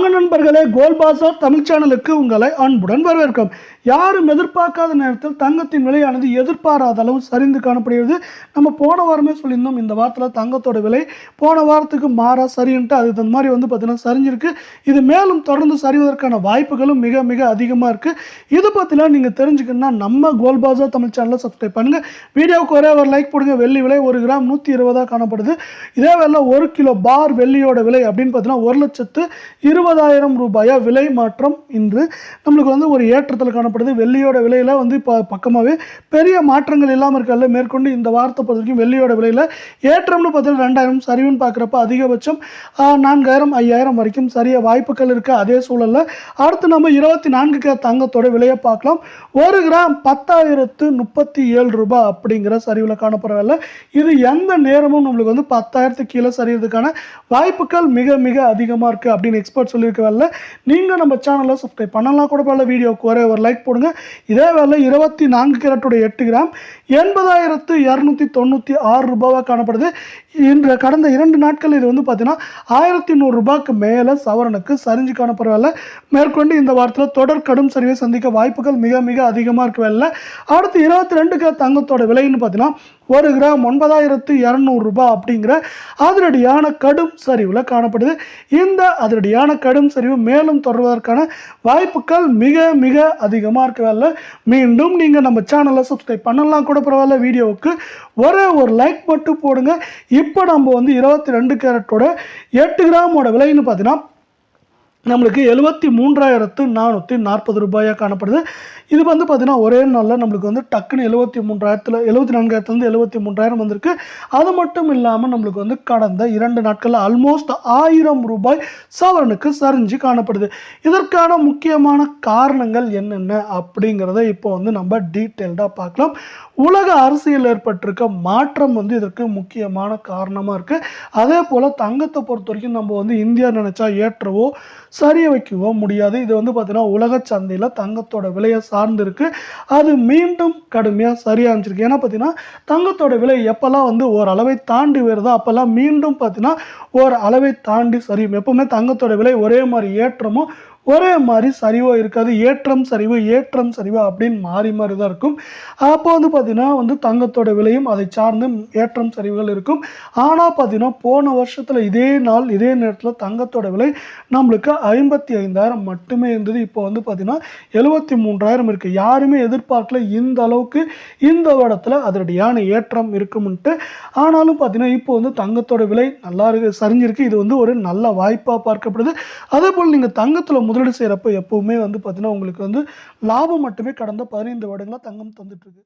வாங்க நண்பர்களே கோல் பாசார் தமிழ் சேனலுக்கு உங்களை அன்புடன் வரவேற்கும் யாரும் எதிர்பார்க்காத நேரத்தில் தங்கத்தின் விலையானது எதிர்பாராத அளவு சரிந்து காணப்படுகிறது. நம்ம போன வாரமே சொல்லியிருந்தோம் இந்த வாரத்தில் தங்கத்தோட விலை போன வாரத்துக்கு மாறா சரின்ட்டு அதுக்கு தகுந்த மாதிரி வந்து பார்த்திங்கன்னா சரிஞ்சிருக்கு. இது மேலும் தொடர்ந்து சரிவதற்கான வாய்ப்புகளும் மிக மிக அதிகமாக இருக்குது இது பற்றிலாம் நீங்கள் தெரிஞ்சுக்கணும்னா நம்ம கோல் பாசார் தமிழ் சேனலை சப்ஸ்கிரைப் பண்ணுங்கள் வீடியோவுக்கு ஒரே ஒரு லைக் போடுங்க. வெள்ளி விலை ஒரு கிராம் நூற்றி இருபதாக காணப்படுது. இதே வேலை ஒரு கிலோ பார் வெள்ளியோட விலை அப்படின்னு பார்த்தீங்கன்னா ஒரு லட்சத்து இருபது இருபதாயிரம் ரூபாயா விலை மாற்றம் இன்று நம்மளுக்கு வந்து ஒரு ஏற்றத்தில் காணப்படுது. வெள்ளியோட விலையில் வந்து இப்போ பக்கமாகவே பெரிய மாற்றங்கள் இல்லாமல் இருக்கல மேற்கொண்டு இந்த வாரத்தை பொறுத்த வரைக்கும் வெள்ளியோட விலையில் ஏற்றம்னு பார்த்தீங்கன்னா ரெண்டாயிரம் சரிவுன்னு பார்க்குறப்ப அதிகபட்சம் நான்காயிரம் ஐயாயிரம் வரைக்கும் சரிய வாய்ப்புகள் இருக்குது அதே சூழலில் அடுத்து நம்ம இருபத்தி நான்கு கே தங்கத்தோட விலையை பார்க்கலாம். ஒரு கிராம் பத்தாயிரத்து முப்பத்தி ஏழு ரூபாய் அப்படிங்கிற சரிவில் காணப்படவில்லை இது எந்த நேரமும் நம்மளுக்கு வந்து பத்தாயிரத்துக்கு கீழே சரியறதுக்கான வாய்ப்புகள் மிக மிக அதிகமாக இருக்குது அப்படின்னு சொல்லியிருக்க வேலை நீங்கள் நம்ம சேனலை சப்ஸ்கிரைப் பண்ணலாம். கூட பல வீடியோவுக்கு ஒரே ஒரு லைக் போடுங்க. இதே வேலை இருபத்தி நான்கு கேரட்டுடைய எட்டு கிராம் எண்பதாயிரத்து இரநூத்தி தொண்ணூற்றி ஆறு ரூபாவாக காணப்படுது. இன்று கடந்த இரண்டு நாட்கள் இது வந்து பார்த்தீங்கன்னா ஆயிரத்தி நூறுரூபாய்க்கு மேலே சவரனுக்கு சரிஞ்சு காணப்படவில்லை மேற்கொண்டு இந்த வாரத்தில் தொடர் கடும் சரிவை சந்திக்க வாய்ப்புகள் மிக மிக அதிகமாக இருக்கவில்லை அடுத்து இருபத்தி ரெண்டு கிராம் தங்கத்தோட விலைன்னு பார்த்தீங்கன்னா ஒரு கிராம் ஒன்பதாயிரத்து இரநூறுபா அப்படிங்கிற அதிரடியான கடும் சரிவில் காணப்படுது. இந்த அதிரடியான கடும் சரிவு மேலும் தொடர்வதற்கான வாய்ப்புகள் மிக மிக அதிகமாக இருக்கிறதால மீண்டும் நீங்கள் நம்ம சேனலை சப்ஸ்கிரைப் பண்ணலாம் கூட பரவாயில்ல. வீடியோவுக்கு ஒரே ஒரு லைக் மட்டும் போடுங்க. இப்போ நம்ம வந்து இருபத்தி ரெண்டு கேரட்டோட எட்டு கிராமோட விலைன்னு பார்த்தீங்கன்னா நம்மளுக்கு எழுபத்தி மூன்றாயிரத்து நானூற்றி நாற்பது ரூபாயாக காணப்படுது. இது வந்து பார்த்திங்கன்னா ஒரே நாளில் நம்மளுக்கு வந்து டக்குன்னு எழுபத்தி மூன்றாயிரத்தில் எழுபத்தி நான்காயிரத்துலேருந்து எழுபத்தி மூன்றாயிரம் வந்திருக்கு. அது மட்டும் இல்லாமல் நம்மளுக்கு வந்து கடந்த இரண்டு நாட்களில் ஆல்மோஸ்ட் ஆயிரம் ரூபாய் சவரனுக்கு சரிஞ்சு காணப்படுது. இதற்கான முக்கியமான காரணங்கள் என்னென்ன அப்படிங்கிறத இப்போ வந்து நம்ம டீட்டெயில்டாக பார்க்கலாம். உலக அரசியல் ஏற்பட்டிருக்க மாற்றம் வந்து இதற்கு முக்கியமான காரணமாக இருக்குது அதே போல் தங்கத்தை பொறுத்த வரைக்கும் நம்ம வந்து இந்தியா நினச்சா ஏற்றவோ சரிய வைக்கவோ முடியாது. இது வந்து பார்த்தீங்கன்னா உலக சந்தையில் தங்கத்தோட விலையை சார்ந்துருக்கு. அது மீண்டும் கடுமையாக சரியாக ஏன்னா பார்த்தீங்கன்னா தங்கத்தோட விலை எப்போல்லாம் வந்து ஒரு அளவை தாண்டி வருதோ அப்போல்லாம் மீண்டும் பார்த்தீங்கன்னா ஒரு அளவை தாண்டி சரியும். எப்போவுமே தங்கத்தோட விலை ஒரே மாதிரி ஏற்றமும் ஒரே மாதிரி சரிவோ இருக்காது ஏற்றம் சரிவு ஏற்றம் சரிவு அப்படின்னு மாறி மாறி தான் இருக்கும். அப்போ வந்து பார்த்திங்கன்னா வந்து தங்கத்தோட விலையும் அதை சார்ந்து ஏற்றம் சரிவுகள் இருக்கும். ஆனால் பார்த்திங்கன்னா போன வருஷத்தில் இதே நாள் இதே நேரத்தில் தங்கத்தோட விலை நம்மளுக்கு ஐம்பத்தி ஐந்தாயிரம் மட்டுமே இருந்தது. இப்போ வந்து பார்த்தீங்கன்னா எழுபத்தி மூன்றாயிரம் இருக்குது யாருமே எதிர்பார்க்கல இந்த அளவுக்கு இந்த இடத்துல அதனுடையான ஏற்றம் இருக்கும்ன்ட்டு. ஆனாலும் பார்த்திங்கன்னா இப்போ வந்து தங்கத்தோட விலை நல்லா இருக்கு சரிஞ்சிருக்கு. இது வந்து ஒரு நல்ல வாய்ப்பாக பார்க்கப்படுது. அதே போல் நீங்கள் தங்கத்தில் முதலீடு செய்கிறப்ப எப்போவுமே வந்து பார்த்தீங்கன்னா உங்களுக்கு வந்து லாபம் மட்டுமே கடந்த பதினைந்து வருடங்களாக தங்கம் தந்துட்டுருக்கு